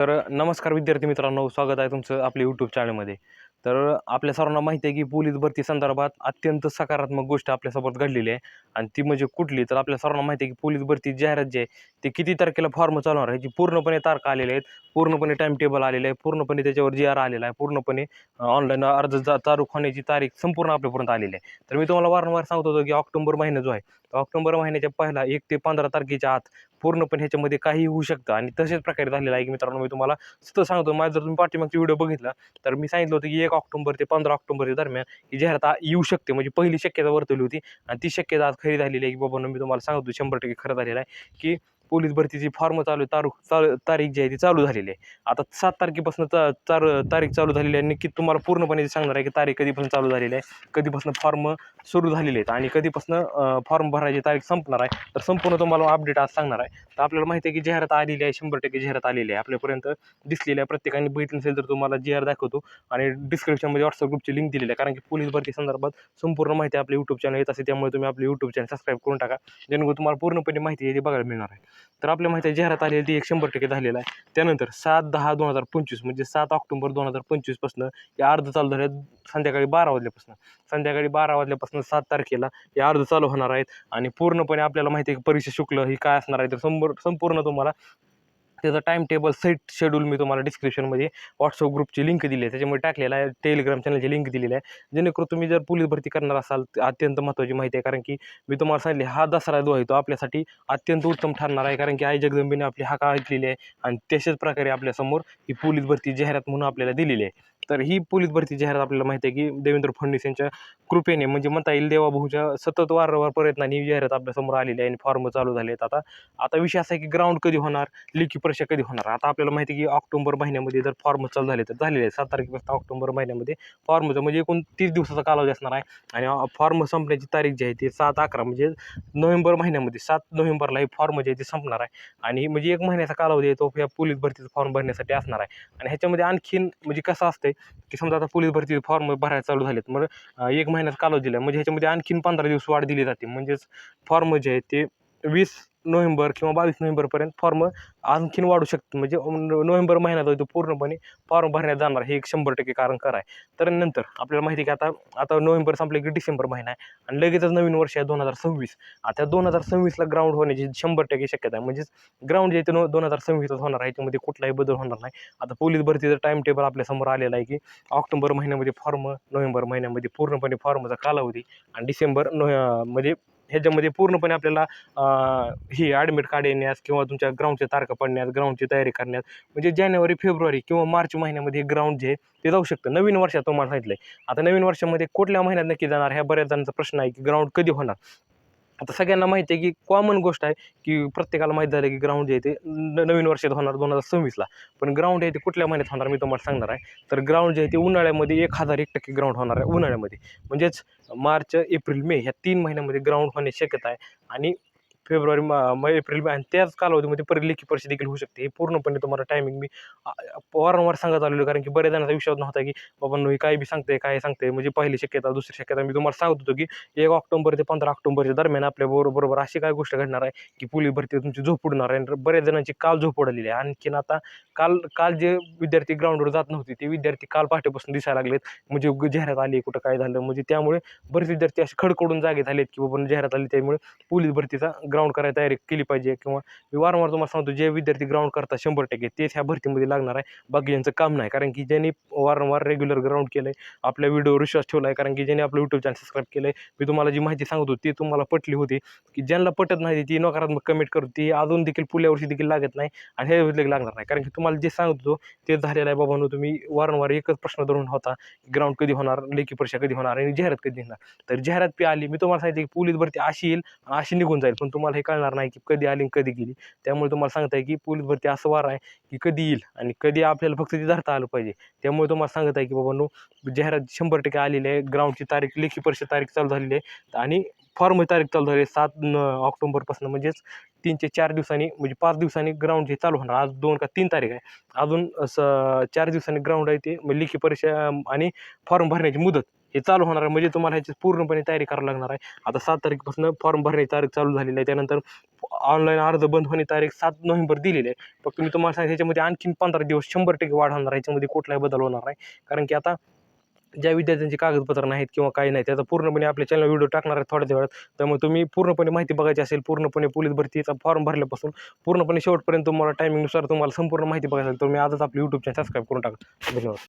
तर नमस्कार विद्यार्थी मित्रांनो स्वागत आहे तुमचं आपल्या यूट्यूब चॅनलमध्ये तर आपल्या सर्वांना माहिती आहे की पोलीस भरती संदर्भात अत्यंत सकारात्मक गोष्ट आपल्यासोबत घडलेली आहे. आणि ती म्हणजे कुठली? तर आपल्या सर्वांना माहिती आहे की पोलीस भरती जाहिरात जी आहे ते किती तारखेला फॉर्म चालवणार आहे? ह्याची पूर्णपणे तारखा आलेल्या आहेत. पूर्णपणे टाईम टेबल आलेलं आहे. पूर्णपणे त्याच्यावर जी आर आलेला आहे. पूर्णपणे ऑनलाईन अर्ज जा- चालू होण्याची तारीख संपूर्ण आपल्यापर्यंत आलेली आहे. तर मी तुम्हाला वारंवार सांगत होतो की ऑक्टोबर महिना जो आहे तो ऑक्टोबर महिन्याच्या पहिला एक ते पंधरा तारखेच्या आत पूर्णपणे ह्याच्यामध्ये काही होऊ शकतं. आणि तशाच प्रकारे झालेलं आहे की मित्रांनो मी तुम्हाला सतत सांगतो माझं जर तुम्ही पाठीमागचा व्हिडिओ बघितला तर मी सांगितलं होतं की एक ऑक्टोबर ते पंधरा ऑक्टोबरच्या दरम्यान ही जाहिरात येऊ शकते. म्हणजे पहिली शक्यता वर्तवली होती आणि ती शक्यता आज खरी झालेली आहे की बाबांनो मी तुम्हाला सांगतो शंभर टक्के खरं झालेलं आहे की पोलीस भरतीची फॉर्म चालू तारू चालू तारीख जी आहे ती चालू झालेली आहे. आता सात तारखेपासून चा चार तारीख चालू झालेली आहे. नक्की तुम्हाला पूर्णपणे सांगणार आहे की तारीख कधीपासून चालू झालेली आहे. कधीपासून फॉर्म सुरू झालेले आहेत आणि कधीपासून फॉर्म भरायची तारीख संपणार आहे. तर संपूर्ण तुम्हाला अपडेट आज सांगणार आहे. तर आपल्याला माहिती आहे की जाहिरात आलेली आहे शंभर टक्के जाहिरात आलेली आहे. आपल्यापर्यंत दिसलेली आहे प्रत्येकाने बघितलं नसेल तर तुम्हाला जाहिरात दाखवतो. आणि डिस्क्रिप्शनमध्ये व्हॉट्सअप ग्रुपची लिंक दिलेली आहे. कारण की पोलीस भरती संदर्भात संपूर्ण माहिती आपल्या यूट्यूब चॅनल येत असते त्यामुळे तुम्ही आपले यूट्यूब चॅनल सबस्क्राईब करून टाका. जेणेकरून तुम्हाला पूर्णपणे माहिती आहे ती बघायला मिळणार आहे. तर आपल्या माहिती आहे जाहिरात आलेली ती एक शंभर टक्के झालेला आहे. त्यानंतर सात दहा दोन हजार पंचवीस म्हणजे सात ऑक्टोबर दोन हजार पंचवीसपासून या अर्ज चालू झाल्या संध्याकाळी बारा वाजल्यापासून. संध्याकाळी बारा वाजल्यापासून सात तारखेला हे अर्ज चालू होणार आहेत. आणि पूर्णपणे आपल्याला माहिती आहे की परीक्षा शुक्ल ही काय असणार आहे तर शंभर संपूर्ण तुम्हाला त्याचं टाईम टेबल सेट शेड्यूल मी तुम्हाला डिस्क्रिप्शनमध्ये व्हॉट्सअप ग्रुपची लिंक दिली आहे. त्याच्यामुळे टाकलेला आहे टेलिग्राम चॅनलची लिंक दिलेली आहे. जेणेकरून तुम्ही जर पोलीस भरती करणार असाल तर अत्यंत महत्त्वाची माहिती आहे. कारण की मी तुम्हाला सांगितले हा दसरा जो आहे तो आपल्यासाठी अत्यंत उत्तम ठरणार आहे. कारण की आई जगदंबीने आपली हा का ऐकलेली आहे आणि तशाच प्रकारे आपल्यासमोर ही पोलीस भरती जाहिरात म्हणून आपल्याला दिलेली आहे. तर ही पोलीस भरती जाहिरात आपल्याला माहिती आहे की देवेंद्र फडणवीस यांच्या कृपेने म्हणजे म्हणता येईल देवाभाऊच्या सतत वारंवार प्रयत्नांनी ही जाहिरात आपल्यासमोर आलेली आहे आणि फॉर्म चालू झाले आहेत. आता आता विषय असा आहे की ग्राउंड कधी होणार? लेखी परीक्षा कधी होणार? आता आपल्याला माहिती आहे की ऑक्टोबर महिन्यामध्ये जर फॉर्म चालू झाले तर झालेले आहे सात तारखेपासून ऑक्टोबर महिन्यामध्ये फॉर्मचं म्हणजे एकूण तीस दिवसाचा कालावधी असणार आहे. आणि फॉर्म संपण्याची तारीख जी आहे ती सात अकरा म्हणजे नोव्हेंबर महिन्यामध्ये सात नोव्हेंबरला हे फॉर्म जे आहे ते संपणार आहे. आणि म्हणजे एक महिन्याचा कालावधी आहे तो या पोलीस भरतीचा फॉर्म भरण्यासाठी असणार आहे. आणि ह्याच्यामध्ये आणखीन म्हणजे कसं असतंय की समजा आता पोलीस भरतीचे फॉर्म भरायला चालू झालेत मग एक महिन्याचा कालावधी दिला. म्हणजे ह्याच्यामध्ये आणखीन पंधरा दिवस वाढ दिली जाते. म्हणजेच फॉर्म जे आहे ते वीस नोव्हेंबर किंवा बावीस नोव्हेंबरपर्यंत फॉर्म आणखीन वाढू शकतं. म्हणजे नोव्हेंबर महिन्यात आहे तो पूर्णपणे फॉर्म भरण्यात जाणार. हे एक शंभर टक्के कारण खरं आहे. तर नंतर आपल्याला माहिती की आता आता नोव्हेंबर संपले की डिसेंबर महिना आहे आणि लगेचच नवीन वर्ष आहे दोन हजार सव्वीस. आता दोन हजार सव्वीसला ग्राउंड होण्याची शंभर टक्के शक्यता आहे. म्हणजेच ग्राउंड जे आहे ते नो दोन हजार सव्वीसच होणार आहे. याच्यामध्ये कुठलाही बदल होणार नाही. आता पोलीस भरतीचं टाईम टेबल आपल्यासमोर आलेलं आहे की ऑक्टोबर महिन्यामध्ये फॉर्म नोव्हेंबर महिन्यामध्ये पूर्णपणे फॉर्मचा कालावधी आणि डिसेंबर नो म्हणजे ह्याच्यामध्ये पूर्णपणे आपल्याला ही ॲडमिट कार्ड येण्यास किंवा तुमच्या ग्राउंडच्या तारखा पडण्यास ग्राउंडची तयारी करण्यास म्हणजे जानेवारी फेब्रुवारी किंवा मार्च महिन्यामध्ये ग्राउंड जे आहे ते जाऊ शकतं. नवीन वर्षात तुम्हाला सांगितलं आहे आता नवीन वर्षामध्ये कुठल्या महिन्यात नक्की जाणार ह्या बऱ्याच जणांचा प्रश्न आहे की ग्राउंड कधी होणार? आता सगळ्यांना माहिती आहे की कॉमन गोष्ट आहे की प्रत्येकाला माहीत झालं की ग्राउंड जे आहे ते न- नवीन वर्षात होणार दोन हजार सव्वीसला पण ग्राउंड आहे ते कुठल्या महिन्यात होणार मी तुम्हाला सांगणार आहे. तर ग्राउंड जे आहे ते उन्हाळ्यामध्ये एक हजार एक टक्के ग्राउंड होणार आहे उन्हाळ्यामध्ये. म्हणजेच मार्च एप्रिल मे ह्या तीन महिन्यामध्ये ग्राउंड होण्याची शक्यता आहे. आणि फेब्रुवारी मा मग एप्रिल मे आणि त्याच कालावधीमध्ये परत लेखी परीक्षा देखील होऊ शकते. हे पूर्णपणे तुम्हाला टायमिंग मी वारंवार सांगत आलेलो कारण की बऱ्याच जणांचा विश्वास नव्हता की बाबा नो काय बी सांगते काय सांगते म्हणजे पहिली शक्यता दुसरी शक्यता मी तुम्हाला सांगत होतो की एक ऑक्टोबर ते पंधरा ऑक्टोबरच्या दरम्यान आपल्या बरोबर बरोबर अशी काय गोष्ट घडणार आहे की पोलीस भरती तुमची झोप उडणार आहे. आणि बऱ्याच जणांची काल झोप उडलेली आहे. आणखीन आता काल काल जे विद्यार्थी ग्राउंडवर जात नव्हते ते विद्यार्थी काल पहाटेपासून दिसायला लागलेत. म्हणजे जाहिरात आली कुठं काय झालं? म्हणजे त्यामुळे बरेच विद्यार्थी असे खडकडून जागे झालेत की बाबा जाहिरात आली. त्यामुळे पोलीस भरतीचा ग्राउंड ग्राउंड करायला तयारी केली पाहिजे किंवा मी वारंवार तुम्हाला सांगतो जे विद्यार्थी ग्राउंड करतात शंभर टक्के तेच ह्या भरतीमध्ये लागणार आहे. बाकी यांचं काम नाही कारण की ज्यांनी वारंवार रेग्युलर ग्राउंड केलं आहे आपल्या व्हिडिओवर विश्वास ठेवला आहे कारण की ज्यांनी आपलं यूट्यूब चॅनल सबस्क्राईब केलं आहे मी तुम्हाला जी माहिती सांगतो ती तुम्हाला पटली होती की ज्यांना पटत नाही ती नकारात्मक कमेंट करत ती अजून देखील पुढल्या वर्षी देखील लागत नाही आणि हे देखील लागणार नाही. कारण की तुम्हाला जे सांगतो ते तेच झालेलं आहे बाबांनो तुम्ही वारंवार एकच प्रश्न धरून होता ग्राउंड कधी होणार लेखी परीक्षा कधी होणार आणि जाहिरात कधी होणार? तर जाहिरात पी आली मी तुम्हाला सांगितलं की पोलीस भरती अशी येईल आणि अशी निघून जाईल पण तुम्हाला हे कळणार नाही की कधी आली आणि कधी गेली. त्यामुळे तुम्हाला सांगत आहे की पोलीस भरती असं वार आहे की कधी येईल आणि कधी आपल्याला फक्त ती धरता आलं पाहिजे. त्यामुळे तुम्हाला सांगत आहे की बाबांनो जाहिरात शंभर टक्के आलेली आहे. ग्राउंडची तारीख लेखी परीक्षा तारीख चालू झालेली आहे. आणि फॉर्म तारीख चालू झाली आहे सात ऑक्टोंबरपासून. म्हणजेच तीन ते चार दिवसांनी म्हणजे पाच दिवसांनी ग्राउंड हे चालू होणार. आज दोन का तीन तारीख आहे. अजून असं चार दिवसांनी ग्राउंड आहे ते लेखी परीक्षा आणि फॉर्म भरण्याची मुदत. हे चालू होणार आहे. म्हणजे तुम्हाला ह्याची पूर्णपणे तयारी करावी लागणार आहे. आता सात तारखेपासून फॉर्म भरण्याची तारीख चालू झालेली आहे. त्यानंतर ऑनलाईन अर्ज बंद होण्याची तारीख सात नोव्हेंबर दिलेली आहे. फक्त मी तुम्हाला सांगितलं ह्याच्यामध्ये आणखीन पंधरा दिवस शंभर टक्के वाढ होणार आहे. ह्याच्यामध्ये कुठलाही बदल होणार नाही. कारण की आता ज्या विद्यार्थ्यांची कागदपत्र नाहीत किंवा काही नाही त्याचा पूर्णपणे आपल्या चॅनल व्हिडिओ टाकणार आहे थोड्या वेळात त्यामुळे तुम्ही पूर्णपणे माहिती बघायची असेल पूर्णपणे पोलीस भरतीचा फॉर्म भरल्यापासून पूर्णपणे शेवटपर्यंत तुम्हाला टायमिंगनुसार तुम्हाला संपूर्ण माहिती बघायची असेल तर मी आजच आपली यूट्यूब चॅनल सबस्क्राईब करून टाका. धन्यवाद.